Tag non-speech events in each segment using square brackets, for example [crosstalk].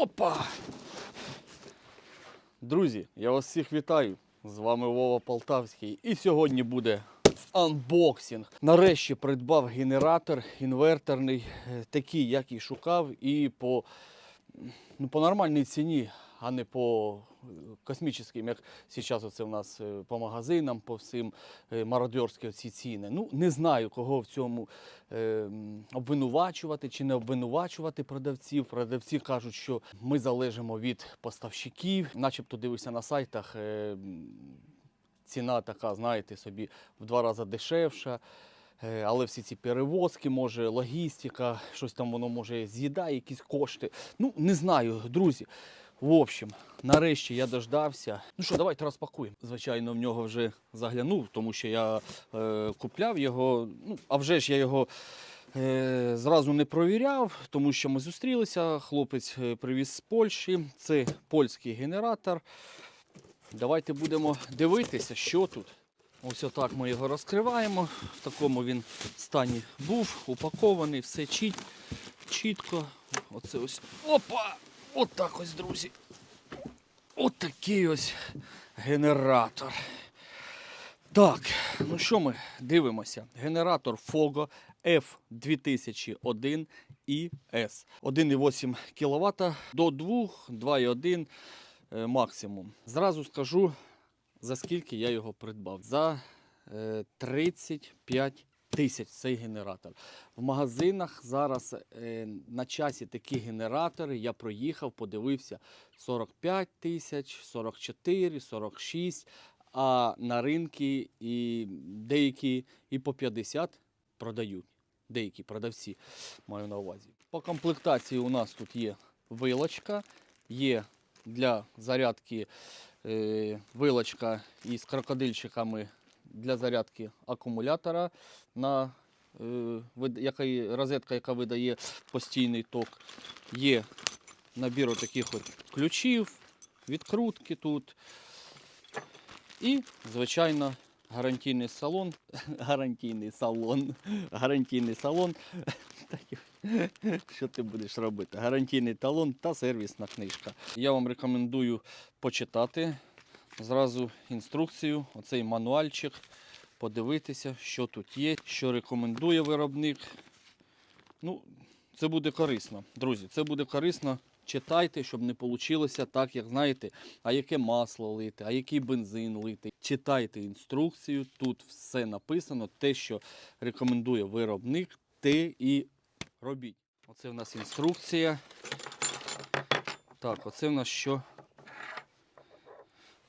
Опа! Друзі, я вас всіх вітаю. З вами Вова Полтавський. І сьогодні буде анбоксинг. Нарешті придбав генератор інверторний, е, такий, як і шукав, і по, ну, по нормальній ціні, а не по космічним, як зараз оце в нас е, по магазинам, по всім е, мародьорські ці ціни. Ну, не знаю, кого в цьому е, обвинувачувати чи не обвинувачувати продавців. Продавці кажуть, що ми залежимо від поставщиків, начебто дивився на сайтах. е, Ціна така, знаєте, собі в два рази дешевша. Е, Але всі ці перевозки, може, логістика, щось там воно може з'їдає, якісь кошти. Ну, не знаю, друзі. В общем, нарешті я дождався. Ну що, давайте розпакуємо. Звичайно, в нього вже заглянув, тому що я е, купляв його. Ну, а вже ж я його е, зразу не провіряв, тому що ми зустрілися. Хлопець е, привіз з Польщі. Це польський генератор. Давайте будемо дивитися, що тут. Ось отак ми його розкриваємо. В такому він стані був, упакований, все чіт, чітко. Оце ось. Опа! Отак ось, друзі. Отакий ось генератор. Так, ну що ми дивимося? Генератор Fogo F2001 ES. 1,8 кВт до 2, 2,1 е, максимум. Зразу скажу, за скільки я його придбав. За е, 35 тисяч цей генератор. В магазинах зараз е, на часі такі генератори. Я проїхав, подивився 45 тисяч, 44, 46. А на ринку і деякі і по 50 продають. Деякі продавці маю на увазі. По комплектації у нас тут є вилочка, є для зарядки е, вилочка із крокодильчиками для зарядки акумулятора, на, е, яка, розетка, яка видає постійний ток. Є набір таких от ключів, відкрутки тут. І, звичайно, гарантійний салон. [laughs] Гарантійний салон. Гарантійний салон. [laughs] Що ти будеш робити? Гарантійний талон та сервісна книжка. Я вам рекомендую почитати зразу інструкцію, оцей мануальчик, подивитися, що тут є, що рекомендує виробник. Ну, це буде корисно, друзі. Це буде корисно. Читайте, щоб не вийшло так, як знаєте, а яке масло лити, а який бензин лити. Читайте інструкцію, тут все написано, те, що рекомендує виробник, те і робіть. Оце в нас інструкція. Так, оце в нас що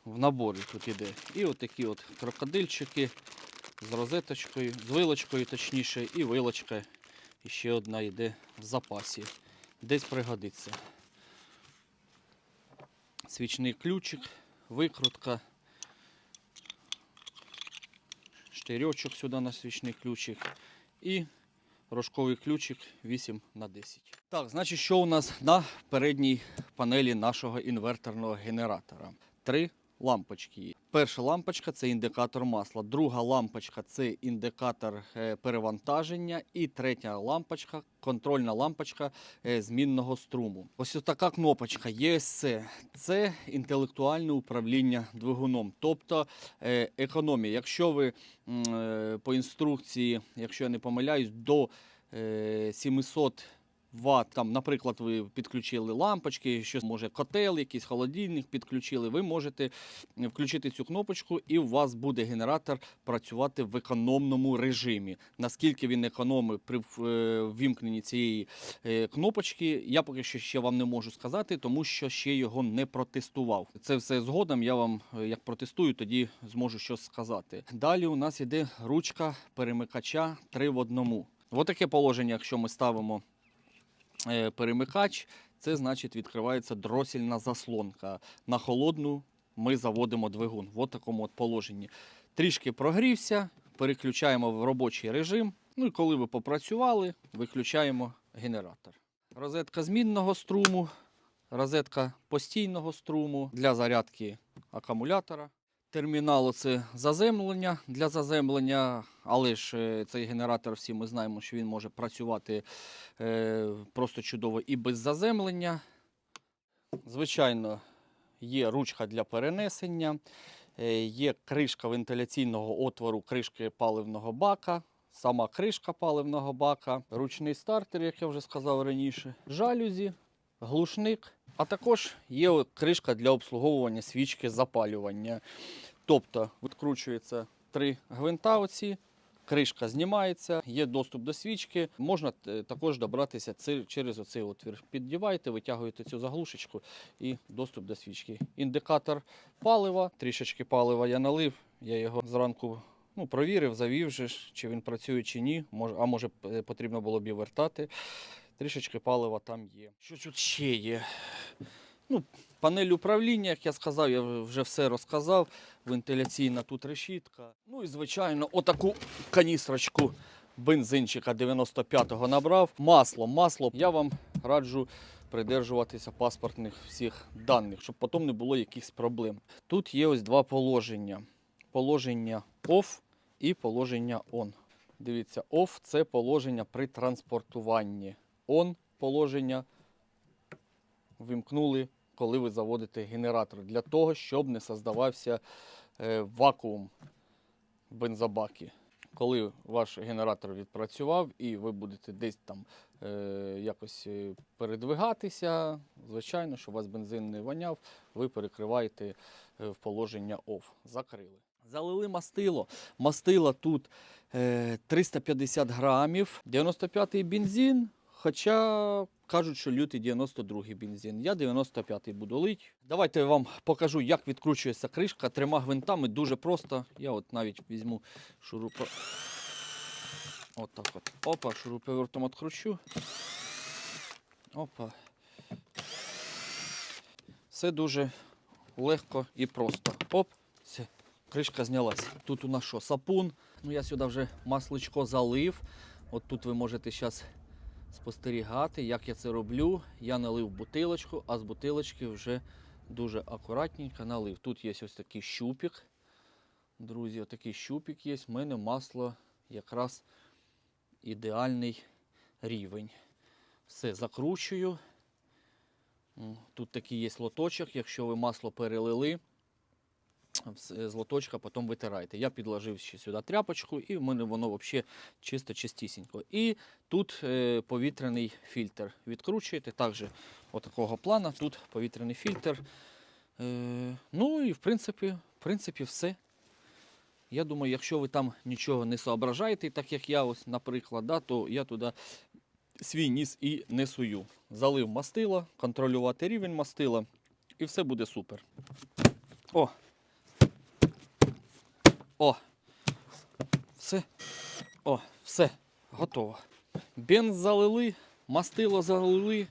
в наборі тут іде. І от такі от крокодильчики з розеточкою, з вилочкою точніше, і вилочка і ще одна йде в запасі. Десь пригодиться. Свічний ключик, викрутка, штирьочок сюди на свічний ключик і рожковий ключик 8 на 10. Так, значить, що у нас на передній панелі нашого інверторного генератора? Три лампочки. Перша лампочка це індикатор масла, друга лампочка це індикатор е, перевантаження, і третя лампочка контрольна лампочка е, змінного струму. Ось така кнопочка ESC. Це інтелектуальне управління двигуном, тобто е, економія. Якщо ви по інструкції, якщо я не помиляюсь, до е, 700 Ват, там, наприклад, ви підключили лампочки, щось може котел, якийсь холодильник підключили. Ви можете включити цю кнопочку, і у вас буде генератор працювати в економному режимі. Наскільки він економить при е, ввімкненні цієї е, кнопочки, я поки що ще вам не можу сказати, тому що ще його не протестував. Це все згодом. Я вам е, як протестую, тоді зможу щось сказати. Далі у нас іде ручка перемикача 3 в одному. Ось таке положення, якщо ми ставимо е, перемикач, це значить відкривається дросільна заслонка. На холодну ми заводимо двигун в такому от положенні. Трішки прогрівся, переключаємо в робочий режим. Ну і коли ви попрацювали, виключаємо генератор. Розетка змінного струму, розетка постійного струму для зарядки акумулятора. Термінал це заземлення. Для заземлення, але ж е, цей генератор всі ми знаємо, що він може працювати е, просто чудово і без заземлення. звичайно, є ручка для перенесення, е, є кришка вентиляційного отвору кришки паливного бака, сама кришка паливного бака, ручний стартер, як я вже сказав раніше, жалюзі, глушник, а також є кришка для обслуговування свічки запалювання. Тобто відкручується три гвинта оці, кришка знімається, є доступ до свічки. Можна е, також добратися через оцей отвір. Піддіваєте, витягуєте цю заглушечку і доступ до свічки. Індикатор палива, трішечки палива я налив. Я його зранку ну, провірив, завів, же чи він працює чи ні. А може е, потрібно було б і вертати. Трішечки палива там є. Що тут ще є? Ну, панель управління, як я сказав, я вже все розказав. Вентиляційна тут решітка. Ну і звичайно, отаку каністрочку бензинчика 95-го набрав. Масло, масло. Я вам раджу придержуватися паспортних всіх даних, щоб потім не було якихось проблем. Тут є ось два положення: положення OFF і положення ON. Дивіться, OFF – це положення при транспортуванні. ON – положення вимкнули, коли ви заводите генератор, для того, щоб не создавався е, вакуум в бензобакі. Коли ваш генератор відпрацював і ви будете десь там е, якось е, передвигатися, звичайно, щоб у вас бензин не воняв, ви перекриваєте е, в положення OFF. Закрили. Залили мастило. Мастила тут е, 350 грамів, 95-й бензин, хоча кажуть, що лютий 92-й бензин. Я 95-й буду лить. Давайте я вам покажу, як відкручується кришка трьома гвинтами. Дуже просто. Я от навіть візьму шурупо. От от. Опа, шуруповертом відкручу. Опа. Все дуже легко і просто. Оп, все, кришка знялась. Тут у нас що, сапун. Ну я сюди вже масличко залив. От тут ви можете зараз спостерігати, як я це роблю. Я налив бутилочку, а з бутилочки вже дуже акуратненько налив. Тут є ось такий щупик. Друзі, отакий щупик є. У мене масло якраз ідеальний рівень. Все закручую. Тут такий є лоточок, якщо ви масло перелили, з лоточка потім витирайте. Я підложив ще сюди тряпочку, і в мене воно взагалі чисто чистісінько. І тут е, повітряний фільтр. Відкручуєте також отакого плана. Тут повітряний фільтр. Е, ну і в принципі, в принципі, все. Я думаю, якщо ви там нічого не соображаєте, так як я, ось, наприклад, да, то я туди свій ніс і не сую. Залив мастила, контролювати рівень мастила, і все буде супер. О! О! Все. О, все, готово. Бенз залили, мастило залили.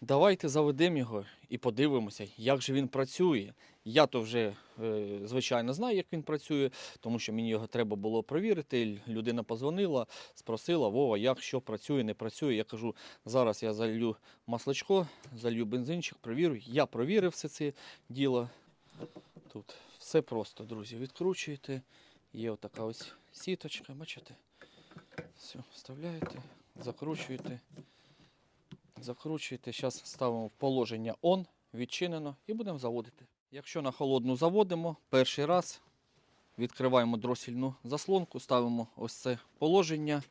Давайте заведемо його і подивимося, як же він працює. Я то вже, е, звичайно, знаю, як він працює, тому що мені його треба було провірити. Людина позвонила, спросила, Вова, як що працює, не працює. Я кажу, зараз я залью масличко, залью бензинчик, провірю. Я провірив все це діло. Тут все просто, друзі. Відкручуєте. Є отака ось сіточка, бачите? Все, вставляєте, закручуєте. Закручуєте. Зараз ставимо в положення ON, відчинено і будемо заводити. Якщо на холодну заводимо, перший раз відкриваємо дросільну заслонку, ставимо ось це положення.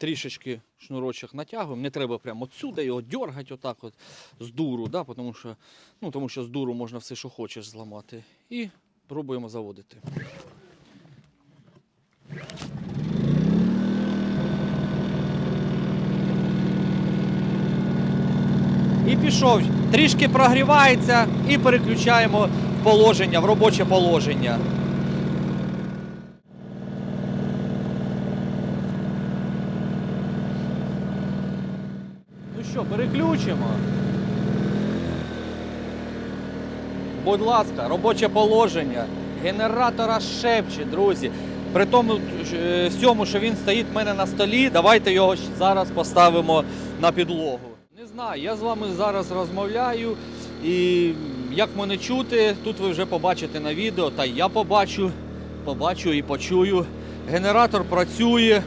Трішечки шнурочок натягуємо. Не треба прямо отсюди його дергати отак от з дуру, да, тому, що, ну, тому що з дуру можна все, що хочеш зламати. І пробуємо заводити. І пішов. Трішки прогрівається і переключаємо в положення, в робоче положення. Що, переключимо. Будь ласка, робоче положення. Генератора шепче, друзі. При тому е, всьому, що він стоїть в мене на столі, давайте його зараз поставимо на підлогу. Не знаю, я з вами зараз розмовляю, і як мене чути, тут ви вже побачите на відео, та я побачу, побачу і почую. Генератор працює,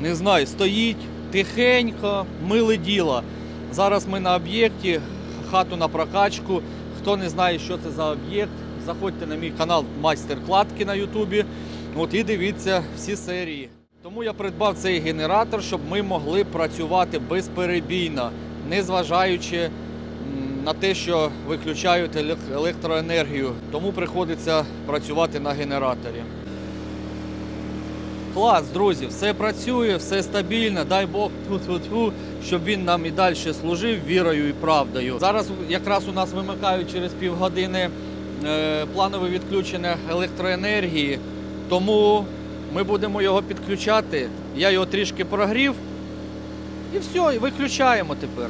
не знаю, стоїть тихенько, миле діло. Зараз ми на об'єкті, хату на прокачку. Хто не знає, що це за об'єкт, заходьте на мій канал Майстер-кладки на Ютубі. От і дивіться всі серії. Тому я придбав цей генератор, щоб ми могли працювати безперебійно, незважаючи на те, що виключають електроенергію. Тому приходиться працювати на генераторі. Клас, друзі, все працює, все стабільно. Дай Бог тьфу-тьфу-тьфу, щоб він нам і далі служив вірою і правдою. Зараз якраз у нас вимикають через півгодини е, планове відключення електроенергії, тому ми будемо його підключати. Я його трішки прогрів. І все, і виключаємо тепер.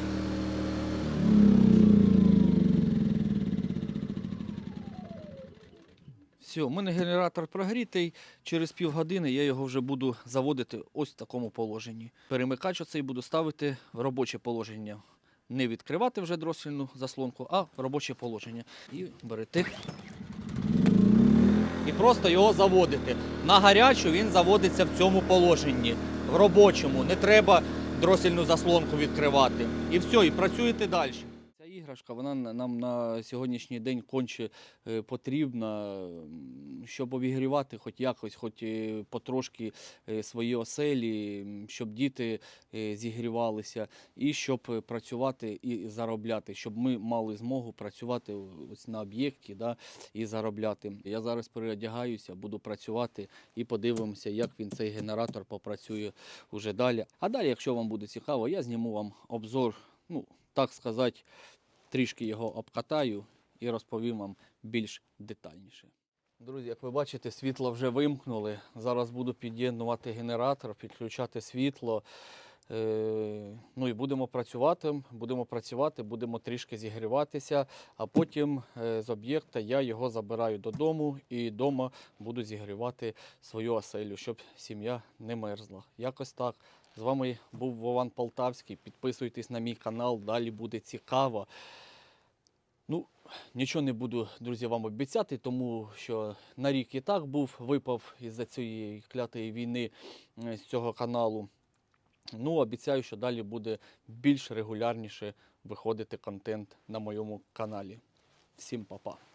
У мене генератор прогрітий. Через півгодини я його вже буду заводити ось в такому положенні. Перемикач оцей буду ставити в робоче положення. Не відкривати вже дроссельну заслонку, а в робоче положення. І берете. І просто його заводите. На гарячу він заводиться в цьому положенні. В робочому. Не треба дросельну заслонку відкривати. І все, і працюєте далі. Іграшка вона нам на сьогоднішній день конче е, потрібна, щоб обігрівати хоч якось, хоч е, потрошки е, свої оселі, щоб діти зігрівалися, і щоб працювати і заробляти, щоб ми мали змогу працювати ось на об'єкті да, і заробляти. Я зараз переодягаюся, буду працювати і подивимося, як він цей генератор попрацює уже далі. А далі, якщо вам буде цікаво, я зніму вам обзор, ну так сказати, трішки його обкатаю і розповім вам більш детальніше. Друзі, як ви бачите, світло вже вимкнули. Зараз буду під'єднувати генератор, підключати світло. Е, ну і будемо працювати, будемо працювати, будемо трішки зігріватися, а потім е, з об'єкта я його забираю додому і вдома буду зігрівати свою оселю, щоб сім'я не мерзла. Якось так. З вами був Вован Полтавський. Підписуйтесь на мій канал, далі буде цікаво. Нічого не буду, друзі, вам обіцяти, тому що на рік і так був, випав із-за цієї клятої війни е, з цього каналу. Ну, обіцяю, що далі буде більш регулярніше виходити контент на моєму каналі. Всім па-па.